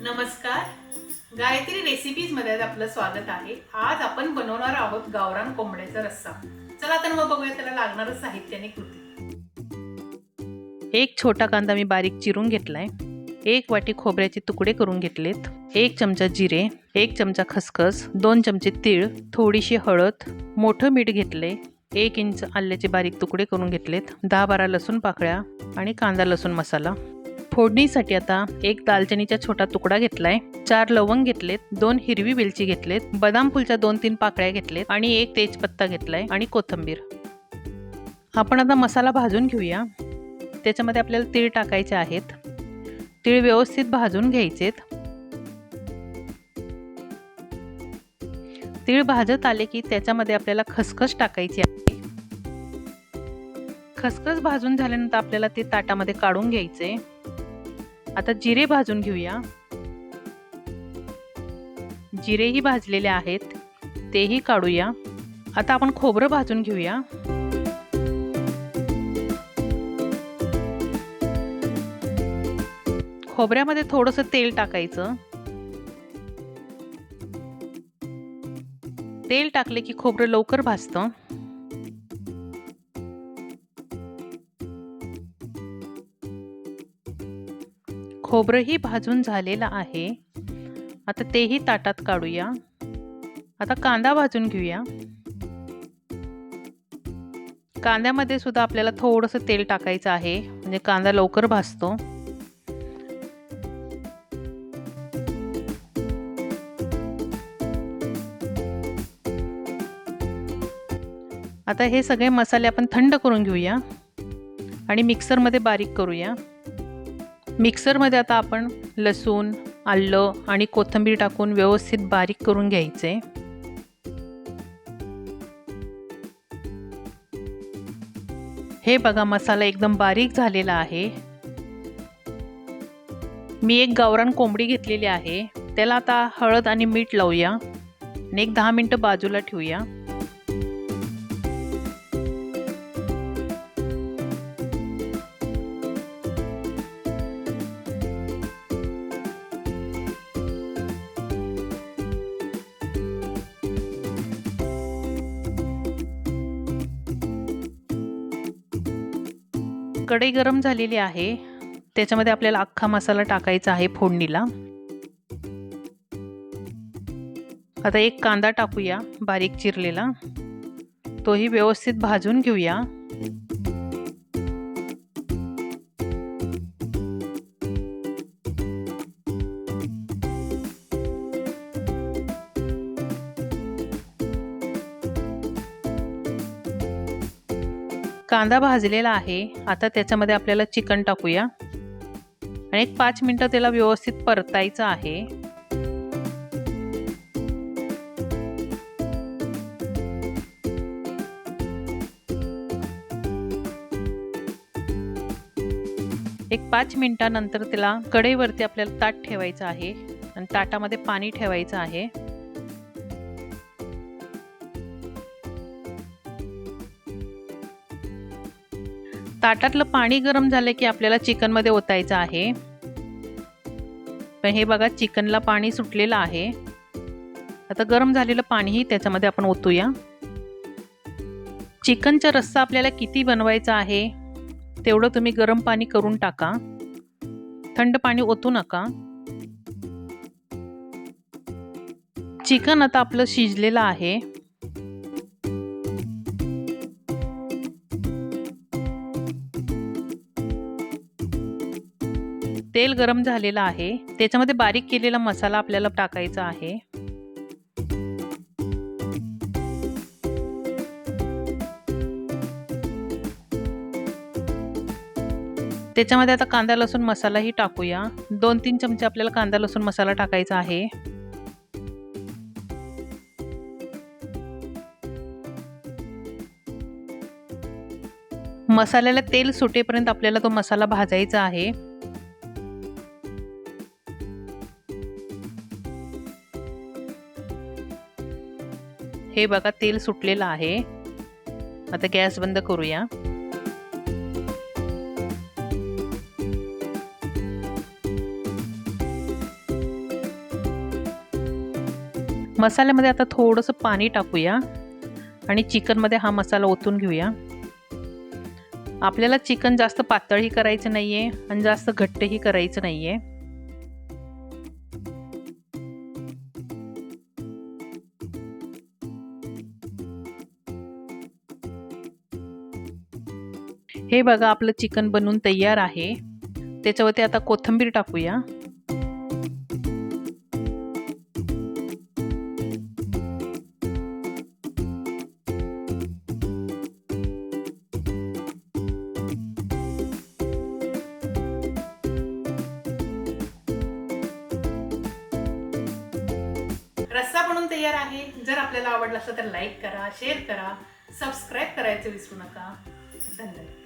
नमस्कार. गायत्री रेसिपीजमध्ये आपलं स्वागत आहे. आज आपण बनवणार आहोत गावरान कोंबड्याचा रस्सा. चला तर मग बघूया त्याला लागणारं साहित्य आणि कृती. एक छोटा कांदा मी बारीक चिरून घेतलाय. एक वाटी खोबऱ्याचे तुकडे करून घेतलेत. एक चमचा जिरे एक चमचा खसखस दोन चमचे तीळ थोडीशी हळद मोठं मीठ घेतले एक इंच आल्याचे बारीक तुकडे करून घेतलेत. दहा बारा लसूण पाकळ्या आणि कांदा लसूण मसाला. फोडणीसाठी आता एक दालचिनीचा छोटा तुकडा घेतलाय. चार लवंग घेतलेत दोन हिरवी वेलची घेतलेत बदाम फुलच्या दोन तीन पाकळ्या घेतलेत आणि एक तेजपत्ता घेतलाय आणि कोथिंबीर. आपण आता मसाला भाजून घेऊया. त्याच्यामध्ये आपल्याला तीळ टाकायचे आहेत. तीळ व्यवस्थित भाजून घ्यायचेत. तीळ भाजत आले की त्याच्यामध्ये आपल्याला खसखस टाकायची आहे. खसखस भाजून झाल्यानंतर आपल्याला ते ताटामध्ये काढून घ्यायचे. आता जिरे भाजून घेऊया. जिरेही भाजलेले आहेत तेही काढूया. आता आपण खोबरं भाजून घेऊया. खोबऱ्यामध्ये थोडंसं तेल टाकायचं. तेल टाकले की खोबरं लवकर भाजतं. खोबरंही भाजून झालेलं आहे. आता तेही ताटात काढूया. आता कांदा भाजून घेऊया. कांद्यामध्ये सुद्धा आपल्याला थोडंसं तेल टाकायचं आहे. म्हणजे कांदा लवकर भाजतो. आता हे सगळे मसाले आपण थंड करून घेऊया. आणि मिक्सरमध्ये बारीक करूया. मिक्सरमध्ये आता आपण लसूण आलं आणि कोथिंबीर टाकून व्यवस्थित बारीक करून घ्यायचे. हे बघा मसाला एकदम बारीक झालेला आहे. मी एक गावरान कोंबडी घेतलेली आहे. त्याला आता हळद आणि मीठ लावूया आणि एक दहा मिनटं बाजूला ठेवूया. कढई गरम झालेली आहे. त्याच्यामध्ये आपल्याला अख्खा मसाला टाकायचा आहे फोडणीला. आता एक कांदा टाकूया बारीक चिरलेला. तोही व्यवस्थित भाजून घेऊया. कांदा भाजलेला आहे. आता त्याच्यामध्ये आपल्याला चिकन टाकूया. आणि एक पाच मिनटं त्याला व्यवस्थित परतायचं आहे. एक पाच मिनिटानंतर त्याला कढईवरती आपल्याला ताट ठेवायचं आहे. आणि ताटामध्ये पाणी ठेवायचं आहे. ताटातलं पाणी गरम झालं की आपल्याला चिकनमध्ये ओतायचं आहे. पण हे बघा चिकनला पाणी सुटलेलं आहे. आता गरम झालेलं पाणीही त्याच्यामध्ये आपण ओतूया. चिकनचा रस्सा आपल्याला किती बनवायचा आहे तेवढं तुम्ही गरम पाणी करून टाका. थंड पाणी ओतू नका. चिकन आता आपलं शिजलेलं आहे. तेल गरम झालेलं आहे. त्याच्यामध्ये बारीक केलेला मसाला आपल्याला टाकायचा आहे. त्याच्यामध्ये आता कांदा लसूण मसालाही टाकूया. दोन तीन चमचे आपल्याला कांदा लसूण मसाला टाकायचा आहे. मसाल्याला तेल सुटेपर्यंत आपल्याला तो मसाला भाजायचा आहे. हे बघा तेल सुटलेलं आहे. आता गॅस बंद करूया. मसाल्यामध्ये आता थोडंसं पाणी टाकूया आणि चिकनमध्ये हा मसाला ओतून घेऊया. आपल्याला चिकन जास्त पातळही करायचं नाही आहे आणि जास्त घट्टही करायचं नाही आहे हे बघा आपलं चिकन बनवून तयार आहे. त्याच्यावरती आता कोथिंबीर टाकूया. रस्सा बनवून तयार आहे. जर आपल्याला आवडला असेल तर लाईक करा शेअर करा सबस्क्राईब करायचं विसरू नका. धन्यवाद.